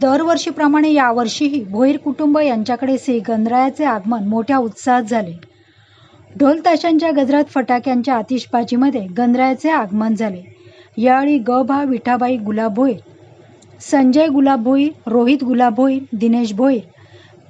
दरवर्षीप्रमाणे यावर्षीही भोईर कुटुंब यांच्याकडे श्री गणरायाचे आगमन मोठ्या उत्साहात झाले. ढोल ताशांच्या गजरात फटाक्यांच्या आतिषबाजीमध्ये गणरायाचे आगमन झाले. यावेळी ग भा विठाबाई गुलाब भोईर संजय गुलाब भोईर रोहित गुलाब भोईर दिनेश भोईर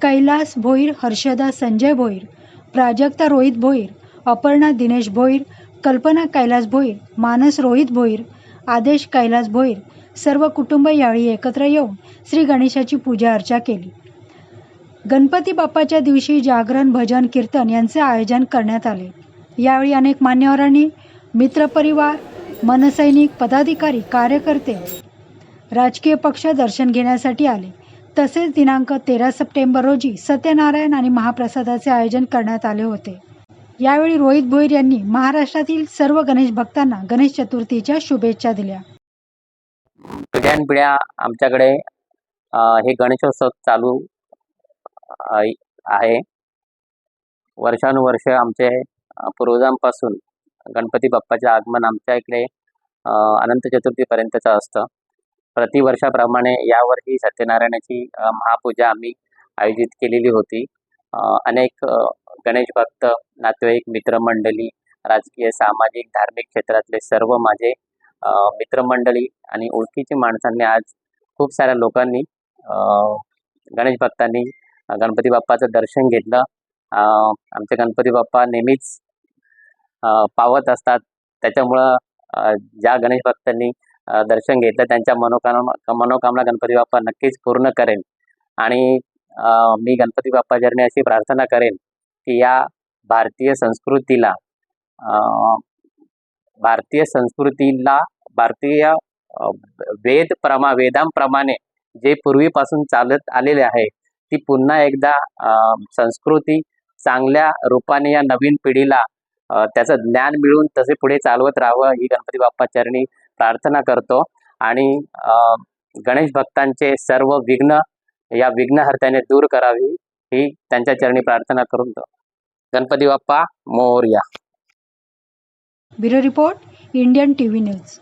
कैलास भोईर हर्षदा संजय भोईर प्राजक्ता रोहित भोईर अपर्णा दिनेश भोईर कल्पना कैलास भोईर मानस रोहित भोईर आदेश कैलास भोईर सर्व कुटुंब यावेळी एकत्र येऊन श्री गणेशाची पूजा अर्चा केली. गणपती बाप्पाच्या दिवशी जागरण भजन कीर्तन यांचे आयोजन करण्यात आले. यावेळी अनेक मान्यवरांनी मित्रपरिवार मनसैनिक पदाधिकारी कार्यकर्ते राजकीय पक्ष दर्शन घेण्यासाठी आले. तसेच दिनांक तेरा सप्टेंबर रोजी सत्यनारायण आणि महाप्रसादाचे आयोजन करण्यात आले होते. यावेळी रोहित भोईर यांनी महाराष्ट्रातील सर्व गणेश भक्तांना गणेश चतुर्थीच्या शुभेच्छा दिल्या. पिढ्यानपिढ्या आमच्याकडे हे गणेशोत्सव चालू आहे. वर्षानुवर्ष आमचे पूर्वजांपासून गणपती बाप्पाचे आगमन आमच्या इकडे अनंत चतुर्थीपर्यंतचं असतं. प्रतिवर्षाप्रमाणे यावर्षी सत्यनारायणाची महापूजा आम्ही आयोजित केलेली होती. अनेक गणेश भक्त नातेवाईक मित्रमंडळी राजकीय सामाजिक धार्मिक क्षेत्रातले सर्व माझे मित्रमंडळी आणि ओळखीची माणसांनी आज खूप साऱ्या लोकांनी गणेश भक्तांनी गणपती बाप्पाचं दर्शन घेतलं. आमचे गणपती बाप्पा नेहमीच पावत असतात. त्याच्यामुळं ज्या गणेश भक्तांनी दर्शन घेतलं त्यांच्या मनोकामना मनोकामना गणपती बाप्पा नक्कीच पूर्ण करेन आणि मी गणपती बाप्पा जरणे अशी प्रार्थना करेन की या भारतीय संस्कृतीला भारतीय संस्कृतीला भारतीय वेद प्रमा वेदांप्रमाणे जे पूर्वीपासून चालत आलेले आहे ती पुन्हा एकदा संस्कृती चांगल्या रूपाने या नवीन पिढीला त्याचं ज्ञान मिळून तसे पुढे चालवत राहावं ही गणपती बाप्पा चरणी प्रार्थना करतो. आणि गणेश भक्तांचे सर्व विघ्न या विघ्नहर्त्याने दूर करावी ही त्यांच्या चरणी प्रार्थना करून Ganpati Bappa Morya. Bureau report Indian TV news.